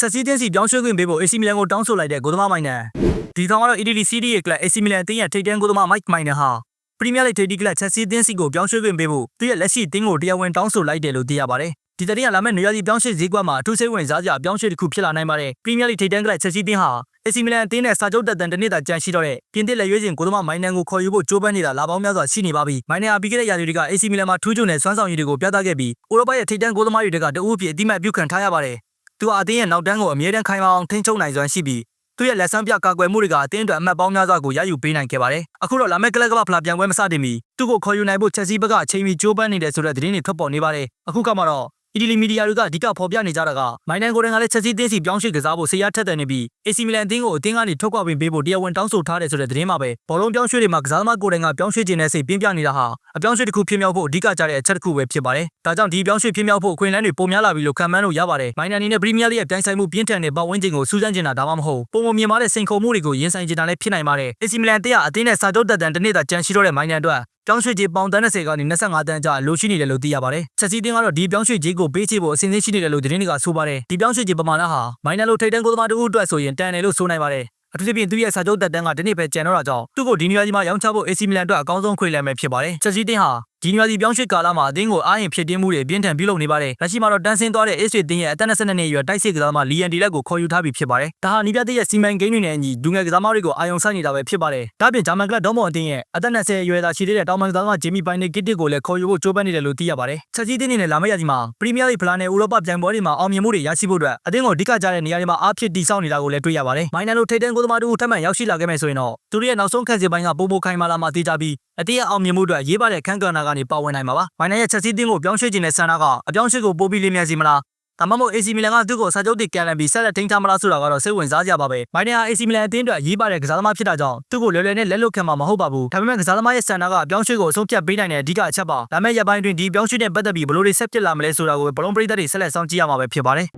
ချက်စီးတင်းစီပြောင်းရွှေ့ခွင့်ပေးဖို့ AC Milan ကိုတောင်းဆိုလိုက်တဲ့ဂိုသမားမိုင်နန်ဒီဆောင်ကတော့ Italy Serie A ကလပ် AC Milan အသင်းရဲ့ထိပ်တန်းဂိုသမား Mike Maignan ဟာ Premier League ထိပ်တီးကလပ်ချက်စီးတင်းစီကိုပြောင်းရွှေ့ခွင့်ပေးဖို့သူရဲ့လက်ရှိတင်းကိုတရားဝင်တောင်းဆိုလိုက်တယ်လို့သိရပါတယ်ဒီတရင်ကလာမယ့်နေရာစီပြောင်းရွှေ့ဈေးကွက်မှာအထူးစိတ်ဝင်စားစရာပြောင်းရွှေ့တစ်ခုဖြစ်လာနိုင်ပါတယ် Premier League ထိပ်တန်းကလပ်ချက်စီးတင်းဟာ AC Milan အသင်းနဲ့စာချုပ်တက်တန်တစ်နှစ်တာကြန့်ရှိတော့တဲ့ပြင်သစ်လက်ရွေးစင်ဂိုသမားမိုင်နန်ကိုခေါ်ယူဖို့ကြိုးပမ်းနေတာလာပေါင်းများစွာရှိနေပါပြီမိုင်နန်ဟာပြီးခဲ့တဲ့ရာသီတွေက AC Milan မှာထူးချွန်တဲ့စွမ်းဆောင်ရည်တွေကိုပြသခဲ့ပြီးဥရောပရဲ့ထိပ်တန်းဂိုသမားတွေကတအုပ်အဖြစ်အတိမတ်ပြုခံထားရပါတယ် သူဟာအသင်းရဲ့နောက်တန်းကိုအမြဲတမ်းခိုင်မာအောင်ထိန်းချုပ်နိုင်စွမ်းရှိပြီးသူရဲ့လက်ဆန်းပြကာကွယ်မှုတွေကအသင်းအတွက်အမှတ်ပေါင်းများစွာကိုရယူပေးနိုင်ခဲ့ပါတယ်။အခုတော့လာမယ့်ကလပ်ကမ္ဘာဖလားပြိုင်ပွဲမစတင်မီသူ့ကိုခေါ်ယူနိုင်ဖို့ချက်စီဘက်ကအချိန်မီကြိုးပမ်းနေတယ်ဆိုတဲ့သတင်းတွေထွက်ပေါ်နေပါတယ်။အခုကမှတော့ အီတလီမီဒီယာတွေကအဓိကဖော်ပြနေကြတာကမိုင်နန်ကိုရင်ကလည်းချက်စီတင်းစီပြောင်းရွှေ့ကစားဖို့ဆေးရထက်တယ်နေပြီး AC Milan အသင်းကိုအသင်းကနေထုတ်ခွာပေးပေးဖို့တရားဝင်တောင်းဆိုထားတယ်ဆိုတဲ့သတင်းမှာပဲဘောလုံးပြောင်းရွှေ့တွေမှာကစားသမားကိုယ်တိုင်ကပြောင်းရွှေ့ခြင်းနဲ့စိတ်ပြင်းပြနေတာဟာအပြောင်းရွှေ့တစ်ခုဖြစ်မြောက်ဖို့အဓိကကြတဲ့အချက်တစ်ခုပဲဖြစ်ပါတယ်။ဒါကြောင့်ဒီပြောင်းရွှေ့ဖြစ်မြောက်ဖို့အခွင့်အလမ်းတွေပိုများလာပြီလို့ခံမှန်းလို့ရပါတယ်။မိုင်နန်အနေနဲ့ Premier League ရဲ့ပြိုင်ဆိုင်မှုပြင်းထန်တဲ့ပတ်ဝန်းကျင်ကိုစူးစမ်းကျင်တာဒါမှမဟုတ်ပုံမမြင်မာတဲ့စိန်ခေါ်မှုတွေကိုရင်ဆိုင်ကျင်တာလည်းဖြစ်နိုင်ပါတယ်။ AC Milan အသင်းကအသင်းနဲ့စာချုပ်တက်တန်တစ်နှစ်သာကြန့်ရှိတော့တဲ့မိုင်နန်အတွက် ပြောင်းရွှေ့ကြေးပေါင်တန်း30ကနေ25တန်းကျလိုရှိနေတယ်လို့သိရပါတယ်။ချက်စီတင်းကတော့ဒီပြောင်းရွှေ့ကြေးကိုပေးချေဖို့အစဉ်အသင့်ရှိနေတယ်လို့သတင်းတွေကဆိုပါတယ်။ဒီပြောင်းရွှေ့ကြေးပမာဏဟာမိုင်နန်လိုထိပ်တန်းကိုသမားတို့အတွက်ဆိုရင်တန်တယ်လို့ဆိုနိုင်ပါတယ်။အထူးသဖြင့်သူရဲ့စာချုပ်တက်တန်းကဒီနေ့ပဲကျန်တော့တာကြောင့်သူ့ကိုဒီနေရာကြီးမှာရောင်းချဖို့ AC Milan အတွက်အကောင်းဆုံးခွေလမ်းပဲဖြစ်ပါတယ်။ချက်စီတင်းဟာ ဒီနေရာကြီးပြောင်းရွှေ့ကာလမှာအသင်းကိုအားရင်ဖြစ်တင်းမှုတွေအပြင်းထန်ပြုလုပ်နေပါတယ်။လက်ရှိမှာတော့တန်းဆင်းသွားတဲ့ AC တင်းရဲ့အသက်22နှစ်အရွယ်တိုက်စစ်ကစားသမားလီယန်ဒီလက်ကိုခေါ်ယူထားပြီးဖြစ်ပါတယ်။ဒါဟာနီးပြတ်တဲ့ရဲ့စီမံကိန်းတွေနဲ့အညီဒူငယ်ကစားသမားတွေကိုအာရုံစိုက်နေတာပဲဖြစ်ပါတယ်။ဒါ့အပြင်ဂျာမန်ကလပ်ဒေါမွန်အသင်းရဲ့အသက်20အရွယ်သာရှိသေးတဲ့တောင်မန်ကစားသမားဂျေမီပိုင်နေကစ်တစ်ကိုလည်းခေါ်ယူဖို့ကြိုးပမ်းနေတယ်လို့သိရပါတယ်။ချက်စီတင်းနေနဲ့လာမယ့်ရာသီမှာပရီးမီးယားလိဂ်ဖလားနဲ့ဥရောပပြိုင်ပွဲတွေမှာအောင်မြင်မှုတွေရရှိဖို့အတွက်အသင်းကိုအဓိကကျတဲ့နေရာတွေမှာအားဖြစ်တည်ဆောက်နေတာကိုလည်းတွေ့ရပါတယ်။မိုင်နန်လိုထိပ်တန်းကိုသမားတို့ထပ်မံရောက်ရှိလာခဲ့မယ်ဆိုရင်တော့သူတို့ရဲ့နောက်ဆုံးခက်စီပိုင်းကပိုပိုခိုင်မာလာမှသိကြပြီးအသင်းရဲ့အောင်မြင်မှုအတွက်ရေးပါတဲ့ခန်းကဏ္ဍကနေပါဝင်နိုင်မှာပါ။မိုင်နန်ရဲ့ချက်စီတင်းကိုပြောင်းရွှေ့ခြင်းနဲ့ဆန္ဒကအပြောင်းရွှေ့ကိုပိုပြီးလေးမြန်စီမလားဒါမှမဟုတ် AC Milan ကသူ့ကိုစာချုပ်တစ်ကန်လန်ပြီးဆက်လက်ထိန်းထားမလားဆိုတာကတော့စိတ်ဝင်စားကြပါပဲ။မိုင်နန်ဟာ AC Milan အသင်းအတွက်ရေးပါတဲ့ကစားသမားဖြစ်တာကြောင့်သူ့ကိုလွယ်လွယ်နဲ့လက်လွတ်ခံမှာမဟုတ်ပါဘူး။ဒါပေမဲ့ကစားသမားရဲ့ဆန္ဒကအပြောင်းရွှေ့ကိုအဆုံးဖြတ်ပေးနိုင်တဲ့အဓိကအချက်ပါ။ဒါမဲ့ရပိုင်းတွင်ဒီအပြောင်းရွှေ့နဲ့ပတ်သက်ပြီးဘယ်လိုတွေဆက်ဖြစ်လာမလဲဆိုတာကိုဘလုံးပရိသတ်တွေဆက်လက်စောင့်ကြည့်ရမှာပဲဖြစ်ပါတယ်။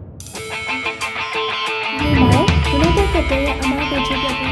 ဒီမှာဘလို့တက်တဲ့ရဲ့အမားကိုချပြပေး And Liverpool